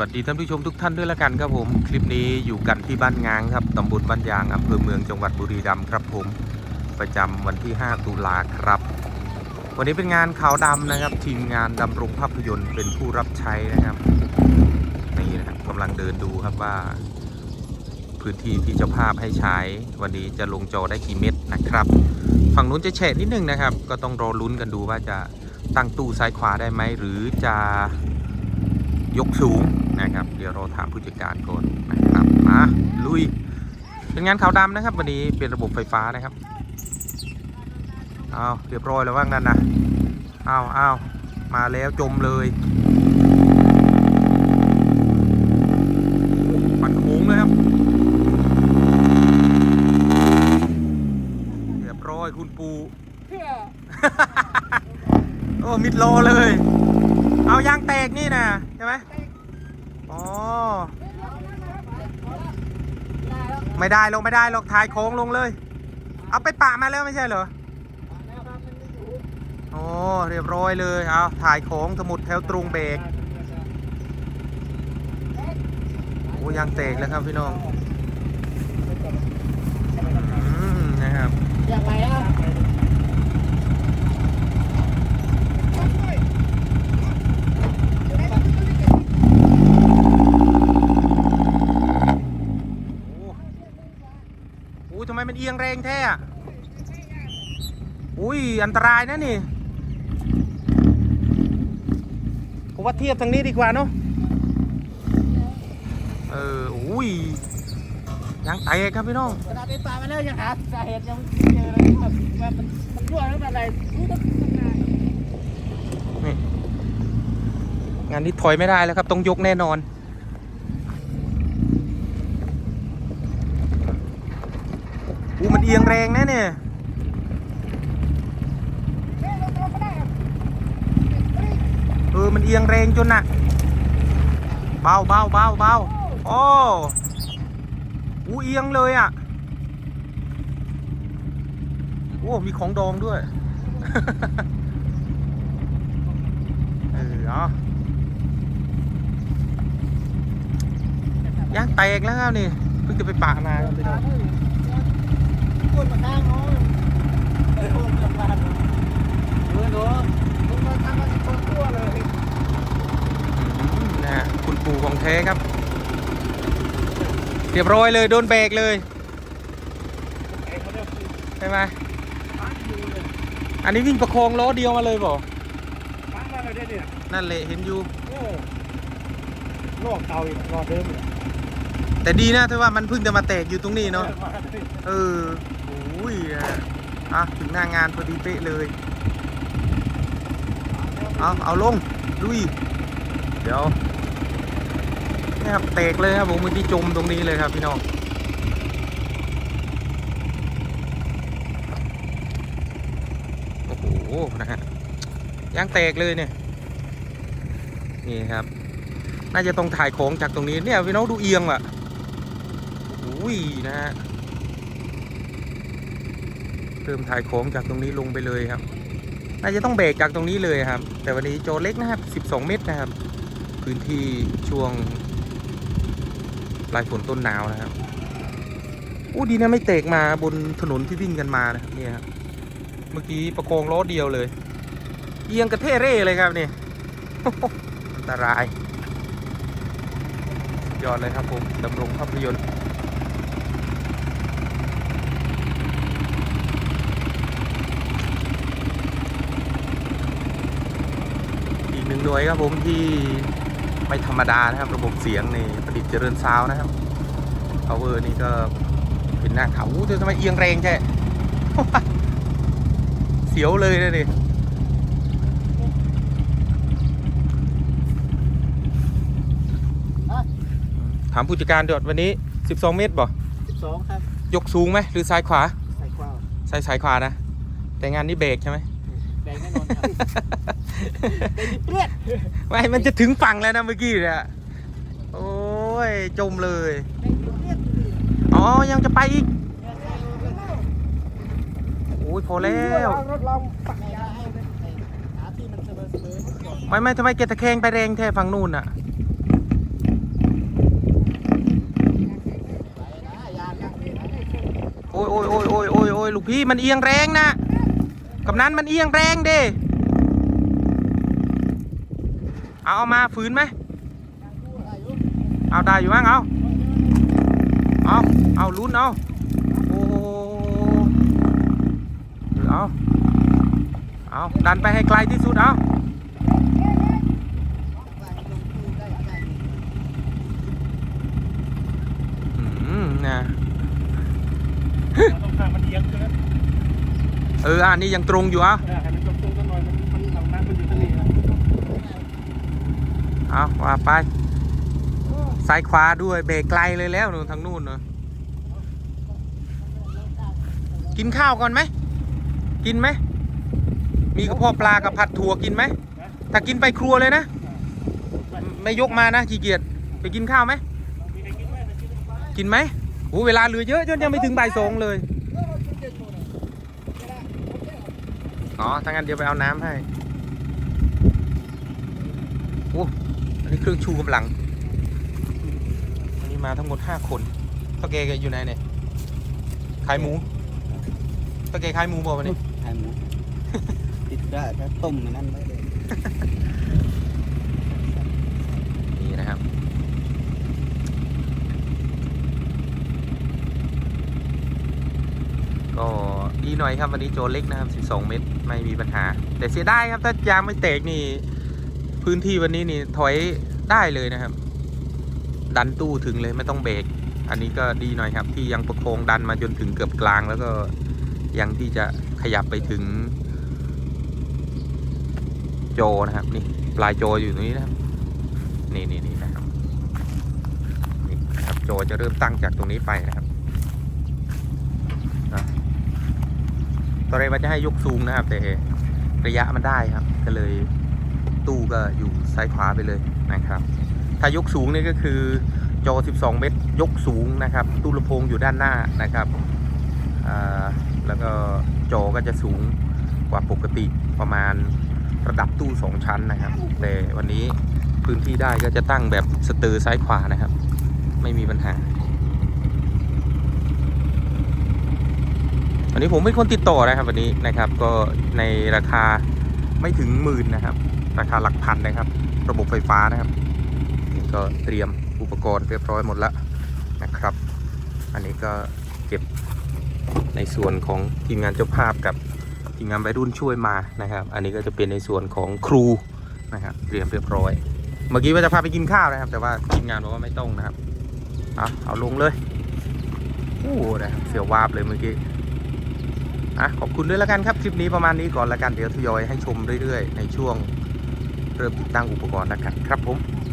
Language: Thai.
วัสดีท่านผู้ชมทุกท่านด้วยละกันครับผม คลิปนี้อยู่กันที่บ้านงางครับตำบลบ้านยางอำเภอเมืองจังหวัดบุรีรัมย์ครับผม ประจำวันที่ 5 ตุลาครับ วันนี้เป็นงานขาวดำนะครับ ทีมงานดำรงภาพยนตร์เป็นผู้รับใช้นะครับนี่นะครับกำลังเดินดูครับว่า พื้นที่ที่เจ้าภาพให้ใช้ วันนี้จะลงจอได้กี่เม็ดนะครับ ฝั่งนู้นจะแฉะนิดนึงนะครับ ก็ต้องรอลุ้นกันดูว่าจะตั้งตู้ซ้ายขวาได้ไหมหรือจะยกสูง นะครับ เดี๋ยวเราถามผู้จัดการก่อนนะครับมาลุย เป็นงานขาวดำนะครับวันนี้เป็นระบบไฟฟ้านะครับเอาเรียบร้อยแล้วว่างนั้นนะเอาเอามาแล้วจมเลยปันโค้งเลยครับ เรียบร้อยคุณปูโอ้มิดโลเลย เอายางแตกนี่นะใช่ไหม อ๋อ ไม่ได้ลงไม่ได้หรอกถ่ายโค้งลงเลย เอาไปปะมาแล้วไม่ใช่เหรอโอ้เรียบร้อยเลยเอาถ่ายโค้งสมุดแถวตรงเบรกโอ้ยางแตกแล้วครับพี่น้อง อืมนะครับ อยางไรอะ โอ้โหทำไมมันเอียงแรงแท้อะอุ้ยอันตรายนะนี่ผมว่าเทียบทางนี้ดีกว่าเนาะเอออุ้ยยางแตกครับพี่น้องขนาดไปป่ามาแล้วยังหาสาเหตุยังไม่เจอเลยแบบว่ามันมันรั่วแล้วมันอะไรรู้ต้องทำงานนี่งานนี้ถอยไม่ได้แล้วครับต้องยกแน่นอน อู้มันเอียงแรงนะเนี่ยเออมันเอียงแรงจนน่ะเบาเบาเบาเบาโอ้อู้เอียงเลยอะโอ้มีของดองด้วยเออเอายางแตกแล้วครับนี่เพิ่งจะไปปากมาครับพี่น้ องพูดมาข้างน้องเออพูดกับบ้านเออหนูมึงมาทำมาสิคนทั่วเลยอืมนะฮะคุณปู่ของแท้ครับ เรียบร้อยเลยโดนเบรกเลยใช่ไหมปังอยู่เลยอันนี้วิ่งประคองล้อเดียวมาเลยบ่ปังมาเลยเนี่ยนั่นแหละเห็นอยู่โอ้โลกเก่าอีกรอเดิมอีก แต่ดีนะที่ว่ามันเพิ่งจะมาแตกอยู่ตรงนี้เนาะมาเลยเออโอ้ยนะอะถึงหน้างานพอดีเป๊ะเลย เอาเอาลงลุยเดี๋ยวนี่ครับแตกเลยครับผมเมื่อกี้จมตรงนี้เลยครับพี่น้องโอ้โหนะฮะยางแตกเลยเนี่ยนี่ครับ น่าจะต้องถ่ายของจากตรงนี้เนี่ยพี่น้องดูเอียงว่ะ อุ้ยนะฮะเริ่มถ่ายของจากตรงนี้ลงไปเลยครับ น่าจะต้องเบรกจากตรงนี้เลยครับ แต่วันนี้โจเล็กนะครับ 12 เมตรนะครับ พื้นที่ช่วงปลายฝนต้นหนาวนะครับอู้ดีนะไม่เตกมาบนถนนที่วิ่งกันมานะครับเนี่ยครับเมื่อกี้ประโคองล้อเดียวเลย เอียงกระเทเร่เลยครับนี่อันตรายยอดเลยครับผมดำรงภาพยนตร์ อีก หนึ่งหน่วยครับผมที่ไม่ธรรมดานะครับ ระบบเสียงในประดิษฐ์เจริญซาวน์นะครับ power นี่ก็เป็นหน้าเขาอู้ทำไมเอียงแรงแท้เสียวเลยนะนี่ถามผู้จัดการเดือดวันนี้ 12 เมตรบ่สิบสองครับ ยกสูงไหมหรือซ้ายขวาใส่กวาวใส่สายขวานะ แต่งานนี้เบรกใช่ไหม แดงแน่นอนครับแดงเปรี้ยไม่มันจะถึงฝั่งแล้วนะเมื่อกี้เนี่ยโอ้ยจมเลยอ๋อ ยังจะไปอีก โอ้ยพอแล้วไม่ไม่ทำไมเกตะแคงไปแรงแท้ฝั่งนู่นอะโอ้ยโอ้ยโอ้ยโอ้ยโอ้ยลูกพี่มันเอียงแรงนะ กำนันมันเอียงแรงเด้เอาเอามาฝืนไหมเอาได้อยู่มั้งเอาเอาเอาลุ้นเอาโอ้เออเอาเอาดันไปให้ไกลที่สุดเอาอืมนะต้องข้างมันเอียงใช่ไหม เอออันนี้ยังตรงอยู่เอาเออให้มันตรงๆกันหน่อยมันมันหลังน้ำมันอยู่ตรงนี้นะเอาว่าไปซ้ายขวาด้วยเบรกไกลเลยแล้วนู่นทางนู่นเนอะกินข้าวก่อนไหม กินไหม มีกระเพาะปลากับผัดถั่วกินไหม ถ้ากินไปครัวเลยนะ ไม่ยกมานะขี้เกียจไปกินข้าวไหม กินไหมไปกินไหมกินไหมโอ้เวลาเหลือเยอะจนยังไม่ถึงบ่ายสองเลย อ๋อถ้างั้นเดี๋ยวไปเอาน้ำให้อู้อันนี้เครื่องชูกำลังอันนี้มาทั้งหมดห้าคนตะเกแกอยู่ไหนเนี่ย ขายหมูตะเกขายหมูบอกวันนี้ไข่หมูติดได้แค่ต้มมันนั่นไว้เลย นี่นะครับ ก็ดี หน่อยครับวันนี้โจเล็กนะครับ 12 เมตรไม่มีปัญหา แต่เสียไดายครับถ้ายางไม่แตกนี่ พื้นที่วันนี้นี่ถอยได้เลยนะครับ ดันตู้ถึงเลยไม่ต้องเบรกอันนี้ก็ดีหน่อยครับ ที่ยังประคองดันมาจนถึงเกือบกลาง แล้วก็ยังที่จะขยับไปถึง โจนะครับ นี่ปลายโจอยู่ตรงนี้นะครับ นี่นี่นี่นะครับนี่ครับโจจะเริ่มตั้งจากตรงนี้ไปนะครับนะต อนแรกว่าจะให้ยกซูงนะครับ แต่ระยะมันได้ครับ ก็เลยตู้ก็อยู่ซ้ายขวาไปเลยนะครับ ถ้ายกสูงนี่ก็คือจอ 12 เมตรยกสูงนะครับ ตู้ลำโพงอยู่ด้านหน้านะครับแล้วก็จอก็จะสูงกว่าปกติประมาณระดับตู้ 2 ชั้นนะครับ แต่วันนี้พื้นที่ได้ก็จะตั้งแบบสเตอร์ซ้ายขวานะครับ ไม่มีปัญหา วันนี้ผมเป็นคนติดต่อนะครับวันนี้นะครับก็ในราคาไม่ถึงหมื่นนะครับ ราคาหลักพันนะครับ ระบบไฟฟ้านะครับนี่ก็เตรียมอุปกรณ์เรียบร้อยหมดแล้วนะครับ อันนี้ก็เก็บในส่วนของทีมงานเจ้าภาพกับทีมงานวัยรุ่นช่วยมานะครับ อันนี้ก็จะเป็นในส่วนของครูนะครับเตรียมเรียบร้อย เมื่อกี้ว่าจะพาไปกินข้าวนะครับ แต่ว่าทีมงานบอกว่าไม่ต้องนะครับเอาเอาลงเลยโอ้นะครับเสียววาบเลยเมื่อกี้ อะขอบคุณด้วยแล้วกันครับ คลิปนี้ประมาณนี้ก่อนแล้วกันเดี๋ยวทยอยให้ชมเรื่อยๆ ในช่วงเริ่มติดตั้งอุปกรณ์แล้วกันครับผม